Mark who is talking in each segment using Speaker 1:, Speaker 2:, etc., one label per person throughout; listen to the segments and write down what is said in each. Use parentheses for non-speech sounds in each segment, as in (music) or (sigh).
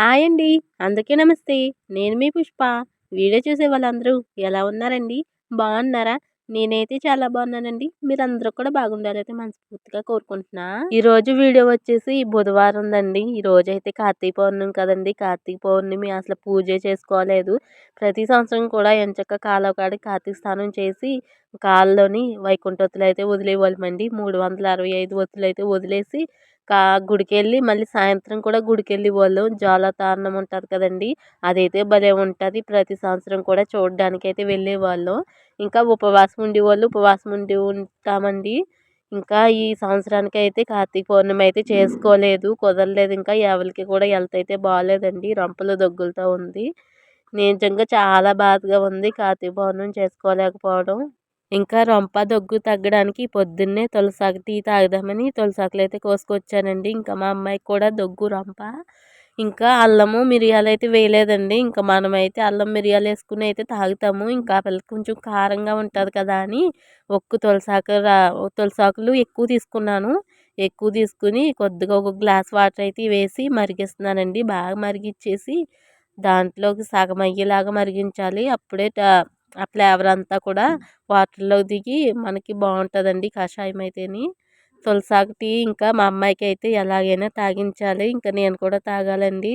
Speaker 1: Hi అండి. అందుకే నమస్తే. నేను మీ పుష్ప. వీడియో చూసే వాళ్ళందరూ ఎలా ఉన్నారండి? బాగున్నారా? నేనైతే చాలా బాగున్నానండి. మీరందరూ కూడా బాగుండాలైతే మనస్ఫూర్తిగా కోరుకుంటున్నా. ఈరోజు వీడియో వచ్చేసి బుధవారం ఉందండి ఈ రోజు అయితే కార్తీక పౌర్ణమి కదండి. కార్తీక పౌర్ణమి అసలు పూజ చేసుకోలేదు. ప్రతి సంవత్సరం కూడా ఎంచక్క కాలవకాడి కార్తీక స్నానం చేసి కాళ్ళలోని వైకుంఠతులు అయితే వదిలేవాళ్ళమండి మూడు వందల అరవై ఐదు ఒత్తులు అయితే వదిలేసి కా గుడికి వెళ్ళి మళ్ళీ సాయంత్రం కూడా గుడికి వెళ్ళి. వాళ్ళు తారణం ఉంటుంది కదండి. అదైతే భలే ఉంటుంది. ప్రతి సంవత్సరం కూడా చూడడానికి అయితే వెళ్ళేవాళ్ళం ఇంకా ఉపవాసం ఉండేవాళ్ళు ఉపవాసం ఉండి ఉంటామండి. ఇంకా ఈ సంవత్సరానికి అయితే కార్తీక పౌర్ణమి అయితే చేసుకోలేదు. కుదరలేదు. ఇంకా ఎవరికి కూడా హెల్త్ అయితే బాగాలేదండి రంపలు దగ్గులతో ఉంది. నిజంగా చాలా బాధగా ఉంది. కార్తీక పౌర్ణమి చేసుకోలేకపోవడం. ఇంకా రొంప దగ్గు తగ్గడానికి పొద్దున్నే తులసాకు టీ తాగుదామని తులసాకులు అయితే కోసుకొచ్చానండి. ఇంకా మా అమ్మాయికి కూడా దగ్గు రొంప. ఇంకా అల్లము మిరియాలు అయితే వేయలేదండి. ఇంకా మనమైతే అల్లం మిరియాలు వేసుకుని అయితే తాగుతాము. ఇంకా పిల్లకి కొంచెం కారంగా ఉంటుంది కదా అని ఒక్క తులసాకు రా తులసాకులు ఎక్కువ తీసుకున్నాను. ఎక్కువ తీసుకుని కొద్దిగా ఒక గ్లాస్ వాటర్ అయితే వేసి మరిగిస్తున్నానండి. బాగా మరిగిచ్చేసి దాంట్లోకి సగం అయ్యేలాగా మరిగించాలి. అప్పుడే ఆ ఫ్లేవర్ అంతా కూడా వాటర్లో దిగి మనకి బాగుంటుందండి కషాయం అయితేని తులసాకు టీ ఇంకా మా అమ్మాయికి అయితే ఎలాగైనా తాగించాలి ఇంకా నేను కూడా తాగాలండి.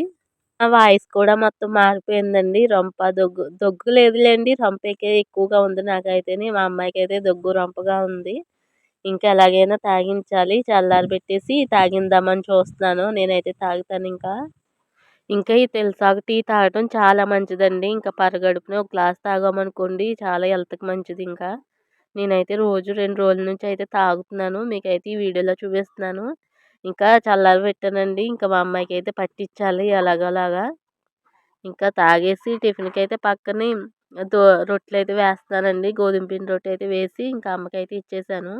Speaker 1: ఆ వాయిస్ కూడా మొత్తం మారిపోయిందండి. రొంప దగ్గు దగ్గు లేదులేండి. రొంపకే ఎక్కువగా ఉంది నాకైతేనే. మా అమ్మాయికి అయితే దగ్గు రొంపగా ఉంది. ఇంకా ఎలాగైనా తాగించాలి. చల్లారి పెట్టేసి తాగిందామని చూస్తున్నాను. నేనైతే తాగుతాను ఇంకా. ఇంకా ఈ తెలుసా టీ తాగటం చాలా మంచిదండి. ఇంకా పరగడుపున ఒక గ్లాస్ తాగామనుకోండి చాలా హెల్త్కి మంచిది ఇంకా. నేనైతే రోజు రెండు రోజుల నుంచి అయితే తాగుతున్నాను. మీకైతే ఈ వీడియోలో చూపిస్తున్నాను. ఇంకా చల్లారి పెట్టానండి. ఇంకా మా అమ్మాయికి అయితే పట్టించాలి అలాగలాగా ఇంకా తాగేసి టిఫిన్కి అయితే పక్కనే దో రొట్టెలు అయితే వేస్తానండి గోధుమ పిండి రొట్టె అయితే వేసి ఇంకా అమ్మకైతే ఇచ్చేసాను.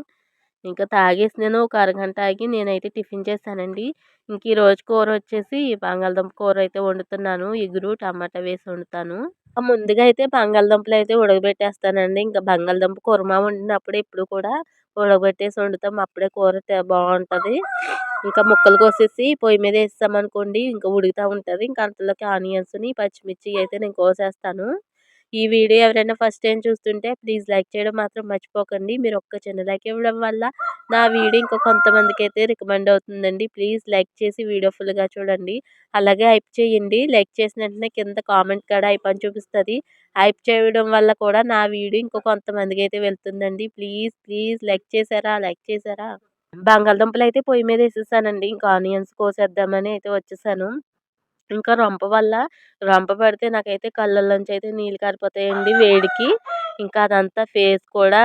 Speaker 1: ఇంకా తాగేసి నేను ఒక అరగంట ఆగి నేనైతే టిఫిన్ చేశానండి. ఇంక ఈరోజు కూర వచ్చేసి బంగాళదుంప కూర అయితే వండుతున్నాను. ఇగురు టమాటా వేసి వండుతాను. ముందుగా అయితే బంగాళదుంపలు అయితే ఉడకబెట్టేస్తానండి. ఇంకా బంగాళదుంప కుర్మా వండినప్పుడు ఎప్పుడు కూడా ఉడకబెట్టేసి వండుతాం. అప్పుడే కూర బాగుంటుంది. ఇంకా ముక్కలు కోసేసి పొయ్యి మీద వేస్తామనుకోండి ఇంకా ఉడుకుతూ ఉంటుంది. ఇంకా అంతలోకి ఆనియన్స్ని పచ్చిమిర్చి అయితే నేను కోసేస్తాను. ఈ వీడియో ఎవరైనా ఫస్ట్ టైం చూస్తుంటే ప్లీజ్ లైక్ చేయడం మాత్రం మర్చిపోకండి. మీరు ఒక్క చిన్న లైక్ ఇవ్వడం వల్ల నా వీడియో ఇంకా కొంతమందికి అయితే రికమెండ్ అవుతుందండి. ప్లీజ్ లైక్ చేసి వీడియో ఫుల్గా చూడండి. అలాగే హైప్ చేయండి. లైక్ చేసిన వెంటనే కింద కామెంట్ కూడా అయిపోయి చూపిస్తుంది. హైప్ చేయడం వల్ల కూడా నా వీడియో ఇంకో కొంతమందికి అయితే వెళ్తుందండి. ప్లీజ్ ప్లీజ్ లైక్ చేశారా? లైక్ చేశారా? బంగాళదుంపలు అయితే పొయ్యి మీద వేసేసానండి. ఇంకా ఆనియన్స్ కోసేద్దామని అయితే వచ్చేసాను. ఇంకా రొంప వల్ల రొంప పడితే నాకైతే కళ్ళల్లోంచి అయితే నీళ్ళు కారిపోతాయండి వేడికి. ఇంకా అదంతా ఫేస్ కూడా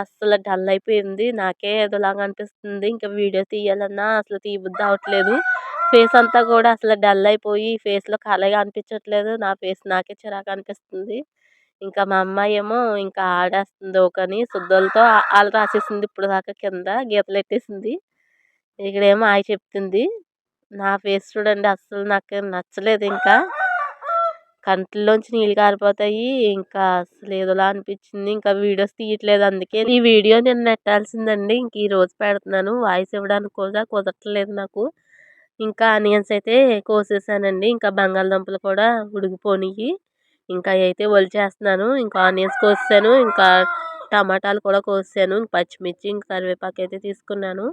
Speaker 1: అస్సలు డల్ అయిపోయింది. నాకే ఏదోలాగా అనిపిస్తుంది. ఇంకా వీడియో తీయాలన్నా అసలు తీయబుద్ధి అవట్లేదు ఫేస్ అంతా కూడా అసలు డల్ అయిపోయి ఫేస్లో కలగా అనిపించట్లేదు. నా ఫేస్ నాకే చిరాకు అనిపిస్తుంది. ఇంకా మా అమ్మాయి ఏమో ఇంకా ఆడేస్తుంది ఒకని శుద్ధులతో వాళ్ళు రాసేసింది ఇప్పుడు దాకా కింద గీతలు ఎట్టేసింది. ఇక్కడేమో ఆయ చెప్తుంది. నా ఫేస్ చూడండి అస్సలు నాకు నచ్చలేదు ఇంకా. కంట్లోంచి నీళ్ళు కారిపోతాయి ఇంకా అసలు ఏదోలా అనిపించింది ఇంకా వీడియోస్ తీయట్లేదు. అందుకే ఈ వీడియో నేను నెట్టాల్సిందండి. ఇంక ఈ రోజు పెడుతున్నాను. వాయిస్ ఇవ్వడానికి కూడా కుదరట్లేదు నాకు. ఇంకా ఆనియన్స్ అయితే కోసేసానండి. ఇంకా బంగాళదుంపలు కూడా ఉడికిపోనియి. ఇంకా అయితే ఒలిచేస్తున్నాను ఇంకా ఆనియన్స్ కోసాను ఇంకా టమాటాలు కూడా కోసాను పచ్చిమిర్చి ఇంకా కరివేపాకు అయితే తీసుకున్నాను.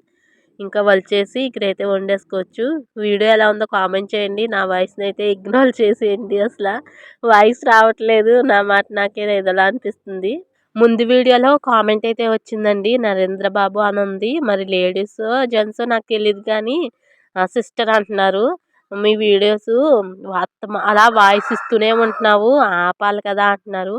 Speaker 1: ఇంకా వలిచేసి ఇక్కడైతే వండేసుకోవచ్చు. వీడియో ఎలా ఉందో కామెంట్ చేయండి. నా వాయిస్ని అయితే ఇగ్నోర్ చేసేయండి అసలు. వాయిస్ రావట్లేదు. నా మాట నాకే ఏదోలా అనిపిస్తుంది. ముందు వీడియోలో కామెంట్ అయితే వచ్చిందండి. నరేంద్ర బాబు అని ఉంది మరి లేడీస్ జెంట్స్ నాకు తెలియదు కానీ సిస్టర్ అంటున్నారు. మీ వీడియోస్ అలా వాయిస్ ఇస్తూనే ఉంటున్నావు. ఆపాలి కదా అంటున్నారు.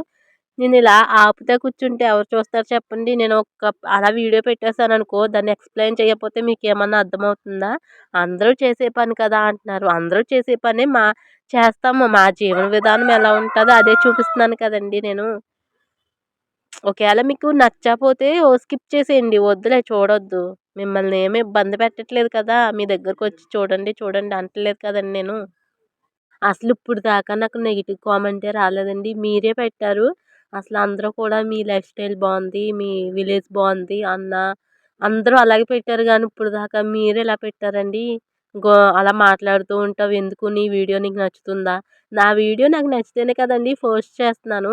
Speaker 1: నేను ఇలా ఆపుతా కూర్చుంటే ఎవరు చూస్తారు చెప్పండి. నేను ఒక అలా వీడియో పెట్టేశాను అనుకో దాన్ని ఎక్స్ప్లెయిన్ చేయకపోతే మీకు ఏమన్నా అర్థమవుతుందా? అందరూ చేసే పని కదా అంటున్నారు. అందరూ చేసే పని మా చేస్తాము. మా జీవన విధానం ఎలా ఉంటుందో అదే చూపిస్తున్నాను కదండి నేను. ఒకవేళ మీకు నచ్చకపోతే ఓ స్కిప్ చేసేయండి. వద్దులే చూడొద్దు. మిమ్మల్ని ఏమి ఇబ్బంది పెట్టట్లేదు కదా. మీ దగ్గరకు వచ్చి చూడండి చూడండి అంటలేదు కదండి నేను. అసలు ఇప్పుడు దాకా నాకు నెగిటివ్ కామెంటే రాలేదండి. మీరే పెట్టారు. అసలు అందరూ కూడా మీ లైఫ్ స్టైల్ బాగుంది మీ విలేజ్ బాగుంది అన్న అందరూ అలాగే పెట్టారు కానీ ఇప్పుడు దాకా మీరు ఇలా పెట్టారండి? గో అలా మాట్లాడుతూ ఉంటావు ఎందుకు? నీ వీడియో నీకు నచ్చుతుందా? నా వీడియో నాకు నచ్చితేనే కదండి పోస్ట్ చేస్తున్నాను.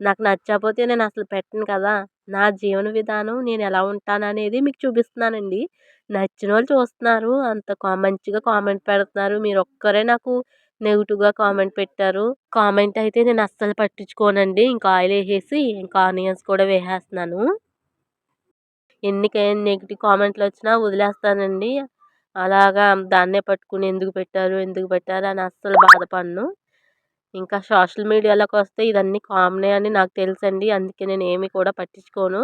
Speaker 1: నాకు నచ్చకపోతే నేను అసలు పెట్టను కదా. నా జీవన విధానం నేను ఎలా ఉంటాను అనేది మీకు చూపిస్తున్నానండి. నచ్చిన వాళ్ళు చూస్తున్నారు. అంత కా మంచిగా కామెంట్ పెడుతున్నారు. మీరు ఒక్కరే నాకు నెగిటివ్గా కామెంట్ పెట్టారు. కామెంట్ అయితే నేను అస్సలు పట్టించుకోనండి. ఇంకా ఆయిల్ వేసేసి ఇంకా ఆనియన్స్ కూడా వేసేస్తున్నాను. ఎన్ని నెగిటివ్ కామెంట్లు వచ్చినా వదిలేస్తానండి. అలాగా దాన్నే పట్టుకుని ఎందుకు పెట్టారు ఎందుకు పెట్టారు అని అస్సలు బాధపడను. ఇంకా సోషల్ మీడియాలోకి వస్తే ఇదన్నీ కామనే అని నాకు తెలుసండి. అందుకే నేను ఏమి కూడా పట్టించుకోను.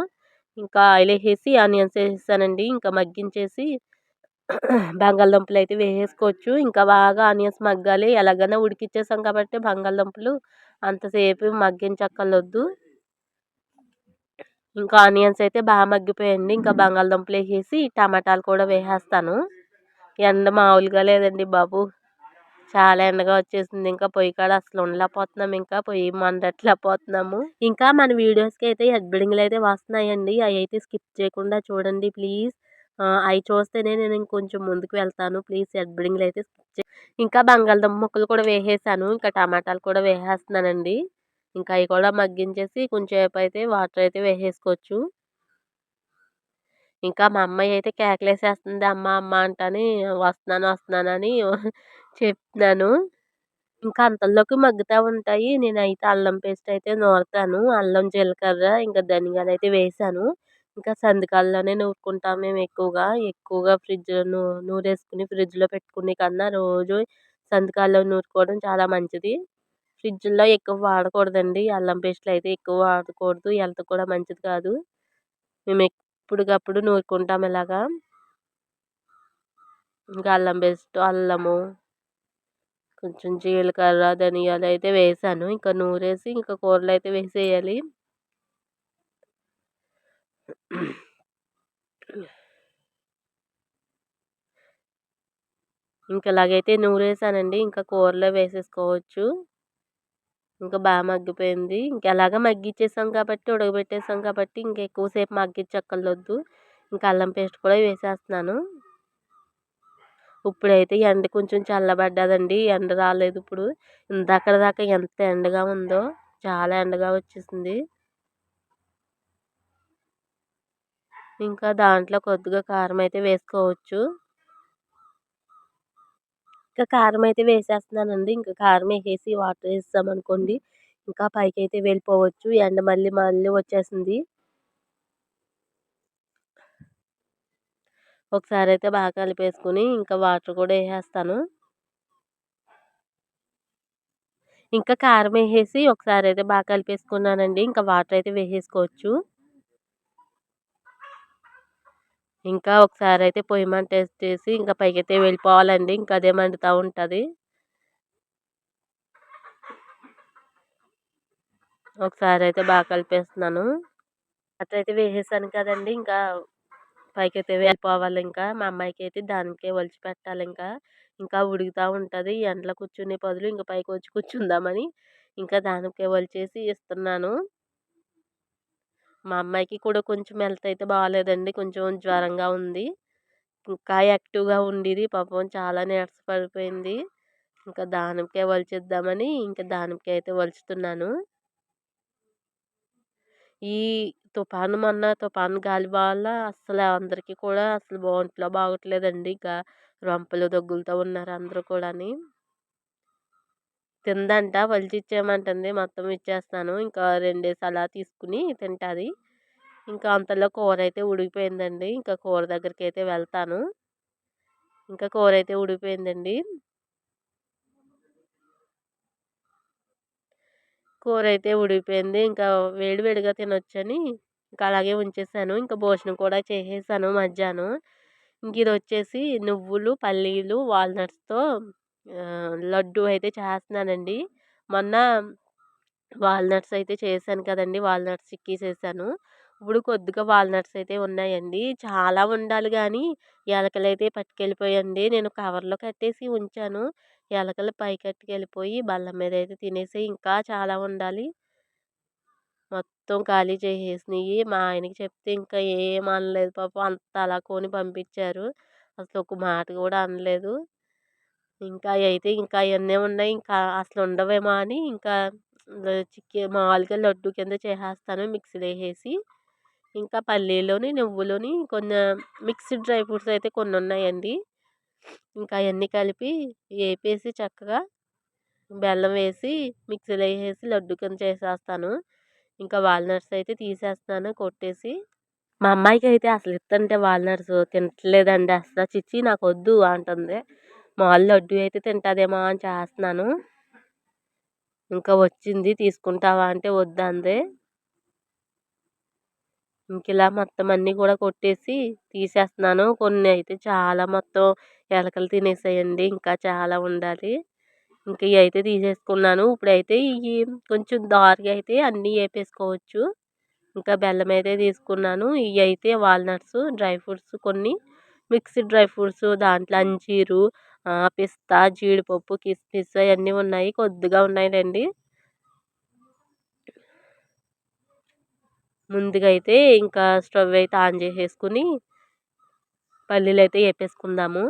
Speaker 1: ఇంకా ఆయిల్ వేసేసి ఆనియన్స్ వేసేసానండి. ఇంకా మగ్గించేసి బంగాళదుంపలు అయితే వేసేసుకోవచ్చు. ఇంకా బాగా ఆనియన్స్ మగ్గాలి. ఎలాగైనా ఉడికిచ్చేసాం కాబట్టి బంగాళదుంపలు అంతసేపు మగ్గించక్కర్లొద్దు. ఇంకా ఆనియన్స్ అయితే బాగా మగ్గిపోయండి. ఇంకా బంగాళదుంపలు వేసేసి టమాటాలు కూడా వేసేస్తాను. ఎండ మామూలుగా లేదండి బాబు. చాలా ఎండగా వచ్చేసింది. ఇంకా పొయ్యి కాడ అసలు ఉండలేకపోతున్నాము ఇంకా పొయ్యి మండట్లేకపోతున్నాము. ఇంకా మన వీడియోస్కి అయితే హెడ్బిడింగ్లు అయితే వస్తున్నాయండి. అవి అయితే స్కిప్ చేయకుండా చూడండి ప్లీజ్. అవి చూస్తేనే నేను ఇంకొంచెం ముందుకు వెళ్తాను. ప్లీజ్ హెడ్బిడింగ్లు అయితే స్కిప్ ఇంకా బంగాళదుంప ముక్కలు కూడా వేసేసాను. ఇంకా టమాటాలు కూడా వేసేస్తున్నానండి. ఇంకా అవి కూడా మగ్గించేసి కొంచెం సేపు అయితే వాటర్ అయితే వేసేసుకోవచ్చు. ఇంకా మా అమ్మాయి అయితే కేకలేసేస్తుంది అమ్మ అమ్మ అంటని వస్తున్నాను వస్తున్నానని (laughs) చెప్తున్నాను. ఇంకా అంతలోకి మగ్గుతూ ఉంటాయి. నేనైతే అల్లం పేస్ట్ అయితే నూరుతాను. అల్లం జీలకర్ర ఇంకా ధనియాలు అయితే వేసాను. ఇంకా సందికాల్లోనే నూరుకుంటాము మేము ఎక్కువగా ఎక్కువగా ఫ్రిడ్జ్లో నూ నూరేసుకుని ఫ్రిడ్జ్లో పెట్టుకునే కన్నా రోజు సందికాల్లో నూరుకోవడం చాలా మంచిది. ఫ్రిడ్జ్లో ఎక్కువ వాడకూడదండి. అల్లం పేస్ట్లు అయితే ఎక్కువ వాడకూడదు. హెల్త్ కూడా మంచిది కాదు. మేము ఎప్పటికప్పుడు నూరుకుంటాము ఇలాగా ఇంకా అల్లం పేస్ట్ అల్లము కొంచెం జీలకర్ర ధనియాలు అయితే వేసాను. ఇంకా నూరేసి ఇంకా కూరలు అయితే వేసేయాలి. ఇంకా ఇలాగైతే నూరేసానండి. ఇంకా కూరలో వేసేసుకోవచ్చు. ఇంకా బాగా మగ్గిపోయింది. ఇంకా ఎలాగ మగ్గిచ్చేసాం కాబట్టి ఉడకబెట్టేసాం కాబట్టి ఇంకా ఎక్కువసేపు మగ్గించక్కర్లొద్దు. ఇంకా అల్లం పేస్ట్ కూడా వేసేస్తున్నాను. ఇప్పుడైతే ఎండ కొంచెం చల్లబడ్డదండి. ఎండ రాలేదు ఇప్పుడు. ఇందాక దాకా ఎంత ఎండగా ఉందో చాలా ఎండగా వచ్చేసింది. ఇంకా దాంట్లో కొద్దిగా కారం అయితే వేసుకోవచ్చు. ఇంకా కారం అయితే వేసేస్తున్నానండి. ఇంకా కారం వేసేసి వాటర్ వేసామనుకోండి ఇంకా పైకి అయితే వెళ్ళిపోవచ్చు. ఎండ మళ్ళీ మళ్ళీ వచ్చేసింది. ఒకసారి అయితే బాగా కలిపేసుకుని ఇంకా వాటర్ కూడా వేసేస్తాను. ఇంకా కారం వేసేసి ఒకసారి అయితే బాగా కలిపేసుకున్నానండి. ఇంకా వాటర్ అయితే వేసేసుకోవచ్చు. ఇంకా ఒకసారి అయితే పొయ్యి మంట చేసి ఇంకా పైకి అయితే వెళ్ళిపోవాలండి. ఇంకా అదే మండుతూ ఉంటుంది. ఒకసారి అయితే బాగా కలిపేస్తున్నాను. అట్లయితే వేసేసాను కదండి. ఇంకా పైకైతే వెళ్ళిపోవాలి. ఇంకా మా అమ్మాయికి అయితే దానికే ఒలిచి పెట్టాలి. ఇంకా ఇంకా ఉడుకుతూ ఉంటుంది. ఎండలో కూర్చునే బదులు ఇంకా పైకి వచ్చి కూర్చుందామని ఇంకా దానికే ఒలిచేసి ఇస్తున్నాను. మా అమ్మాయికి కూడా కొంచెం హెల్త్ అయితే బాగాలేదండి కొంచెం జ్వరంగా ఉంది. ఇంకా యాక్టివ్గా ఉండేది. పాపం చాలా నీరసపడిపోయింది ఇంకా దానికే వలిచేద్దామని ఇంకా దానికే అయితే వలుచుతున్నాను. ఈ తుఫాను మొన్న తుఫాను గాలి వల్ల అస్సలు అందరికీ కూడా అసలు ఒంట్లో బాగోట్లేదండి. ఇంకా రొంపలు దగ్గులతో ఉన్నారు అందరూ కూడాని. తిందంట పలిచిచ్చేయమంటుంది. మొత్తం ఇచ్చేస్తాను. ఇంకా రెండేసి అలా తీసుకుని తింటుంది. ఇంకా అంతలో కూర అయితే ఉడికిపోయిందండి. ఇంకా కూర దగ్గరికి అయితే వెళ్తాను. ఇంకా కూర అయితే ఉడికిపోయిందండి. కూర అయితే ఉడికిపోయింది. ఇంకా వేడివేడిగా తినొచ్చని ఇంకా అలాగే ఉంచేసాను. ఇంకా భోజనం కూడా చేసేసాను మధ్యాహ్నం. ఇంక ఇది వచ్చేసి నువ్వులు పల్లీలు వాల్నట్స్తో లడ్డు అయితే చేస్తున్నానండి. మొన్న వాల్నట్స్ అయితే చేశాను కదండి వాల్నట్స్ చిక్కీస్ వేసాను ఇప్పుడు కొద్దిగా వాల్నట్స్ అయితే ఉన్నాయండి. చాలా ఉండాలి కానీ ఎలకలు అయితే పట్టుకెళ్ళిపోయండి నేను కవర్లో కట్టేసి ఉంచాను. ఎలకలు పైకెట్టుకెళ్ళిపోయి బల్ల మీద అయితే తినేసి ఇంకా చాలా ఉండాలి. మొత్తం ఖాళీ చేసేసినాయి. మా ఆయనకి చెప్తే ఇంకా ఏం అనలేదు పాపం. అంత అలా కొని పంపించారు. అసలు ఒక మాట కూడా అనలేదు. ఇంకా అయితే ఇంకా అవన్నీ ఉన్నాయి. ఇంకా అసలు ఉండవేమో అని ఇంకా చిక్కి మామూలుగా లడ్డు కింద చేసేస్తాను మిక్సీలో వేసేసి. ఇంకా పల్లీలోని నువ్వులని కొన్ని మిక్స్డ్ డ్రై ఫ్రూట్స్ అయితే కొన్ని ఉన్నాయండి. ఇంకా అవన్నీ కలిపి వేపేసి చక్కగా బెల్లం వేసి మిక్సీలో వేసేసి లడ్డు కింద చేసేస్తాను. ఇంకా వాల్నట్స్ అయితే తీసేస్తాను కొట్టేసి. మా అమ్మాయికి అయితే అసలు ఇస్తుంటే వాల్నట్స్ తినట్లేదండి. అసలు చిచ్చి నాకు వద్దు అంటుంది. మామూలు లడ్డు అయితే తింటుందేమో అని చేస్తున్నాను. ఇంకా వచ్చింది తీసుకుంటావా అంటే వద్దంది ఇంక ఇలా మొత్తం అన్నీ కూడా కొట్టేసి తీసేస్తున్నాను. కొన్ని అయితే చాలా మొత్తం ఎలకలు తినేసాయండి ఇంకా చాలా ఉండాలి. ఇంకా ఇవి అయితే తీసేసుకున్నాను. ఇప్పుడైతే ఇవి కొంచెం దారిగా అయితే అన్నీ వేపేసుకోవచ్చు. ఇంకా బెల్లం అయితే తీసుకున్నాను. ఇవి అయితే వాల్నట్స్ డ్రై ఫ్రూట్స్ కొన్ని. మిక్స్డ్ డ్రై ఫ్రూట్స్ దాంట్లో అంజీరు పిస్తా జీడిపప్పు కిస్మిస్ అవన్నీ ఉన్నాయి. కొద్దిగా ఉన్నాయండి ముందుగా అయితే ఇంకా స్టవ్ అయితే ఆన్ చేసేసుకుని పల్లీలు అయితే వేపేసుకుందాము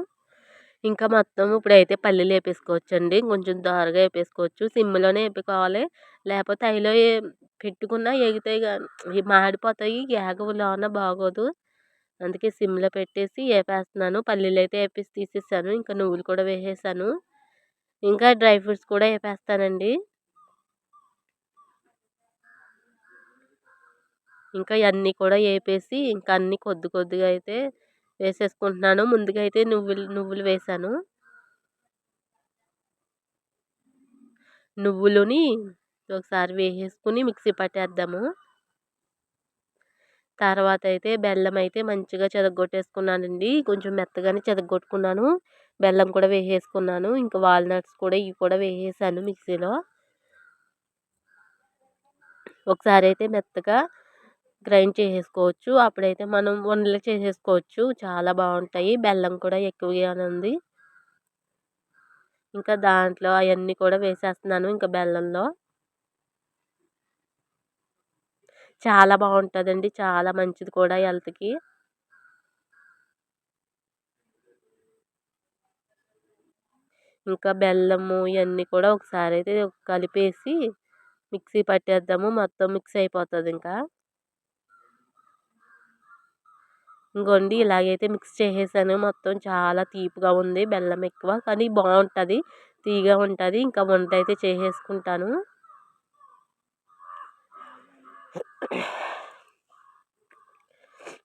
Speaker 1: ఇంకా మొత్తం ఇప్పుడైతే పల్లీలు వేపేసుకోవచ్చండి కొంచెం దోరగా వేపేసుకోవచ్చు సిమ్లోనే వేపుకోవాలి లేకపోతే అయిలో పెట్టుకున్నా ఎగుతాయి కానీ మాడిపోతాయి. ఏగవు బాగోదు. అందుకే సిమ్లో పెట్టేసి వేపేస్తున్నాను పల్లీలు అయితే వేపేసి తీసేసాను. ఇంకా నువ్వులు కూడా వేసేసాను. ఇంకా డ్రై ఫ్రూట్స్ కూడా వేపేస్తానండి ఇంకా ఇవన్నీ కూడా వేపేసి ఇంకా అన్నీ కొద్ది కొద్దిగా అయితే వేసేసుకుంటున్నాను. ముందుగా అయితే నువ్వులు నువ్వులు వేసాను. నువ్వులని ఒకసారి వేసేసుకుని మిక్సీ పట్టేద్దాము. తర్వాత అయితే బెల్లం అయితే మంచిగా చెదగొట్టేసుకున్నానండి కొంచెం మెత్తగానే చెదగొట్టుకున్నాను బెల్లం కూడా వేసేసుకున్నాను. ఇంకా వాల్నట్స్ కూడా ఇవి కూడా వేసేసాను మిక్సీలో. ఒకసారి అయితే మెత్తగా గ్రైండ్ చేసేసుకోవచ్చు. అప్పుడైతే మనం వండలు చేసేసుకోవచ్చు. చాలా బాగుంటాయి. బెల్లం కూడా ఎక్కువగానే ఉంది ఇంకా దాంట్లో అవన్నీ కూడా వేసేస్తున్నాను. ఇంకా బెల్లంలో. చాలా బాగుంటుందండి. చాలా మంచిది కూడా హెల్త్కి. ఇంకా బెల్లము ఇవన్నీ కూడా ఒకసారి అయితే కలిపేసి మిక్సీ పట్టేద్దాము. మొత్తం మిక్స్ అయిపోతుంది ఇంకా. ఇంకోండి ఇలాగైతే మిక్స్ చేసేసాను. మొత్తం చాలా తీపిగా ఉంది. బెల్లం ఎక్కువ కానీ బాగుంటుంది. తీగా ఉంటుంది. ఇంకా వంట అయితే చేసేసుకుంటాను.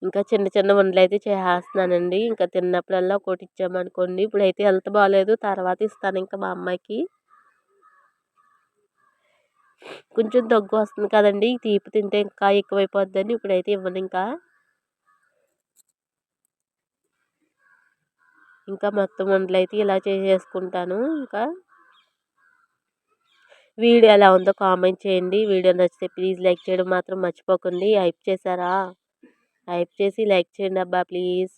Speaker 1: ఇంకా చిన్న చిన్న వంటలు అయితే చేసేస్తున్నానండి. ఇంకా తిన్నప్పుడల్లా ఒకటి ఇచ్చామనుకోండి. ఇప్పుడైతే హెల్త్ బాగాలేదు తర్వాత ఇస్తాను ఇంకా మా అమ్మాయికి. కొంచెం దగ్గు వస్తుంది కదండి. తీపి తింటే ఇంకా ఎక్కువైపోద్దని ఇప్పుడైతే ఇవ్వను ఇంకా. ఇంకా మొత్తం వంటలు అయితే ఇలా చేసేసుకుంటాను. ఇంకా వీడియో ఎలా ఉందో కామెంట్ చేయండి. వీడియో నచ్చితే ప్లీజ్ లైక్ చేయడం మాత్రం మర్చిపోకండి. హైప్ చేశారా? హైప్ చేసి లైక్ చేయండి అబ్బా ప్లీజ్.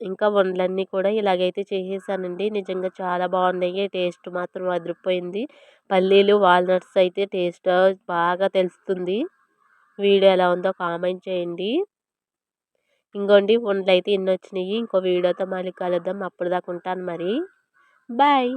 Speaker 1: ఇంకా వంటలన్నీ కూడా ఇలాగైతే చేసేసానండి. నిజంగా చాలా బాగున్నాయి. టేస్ట్ మాత్రం అదిరిపోయింది. పల్లీలు వాల్నట్స్ అయితే టేస్ట్ బాగా తెలుస్తుంది. వీడియో ఎలా ఉందో కామెంట్ చేయండి. ఇంకోండి వంటలు అయితే ఇన్ని వచ్చినాయి ఇంకో వీడియోతో మళ్ళీ కలుద్దాం. అప్పుడు దాకా ఉంటాను మరి. బాయ్.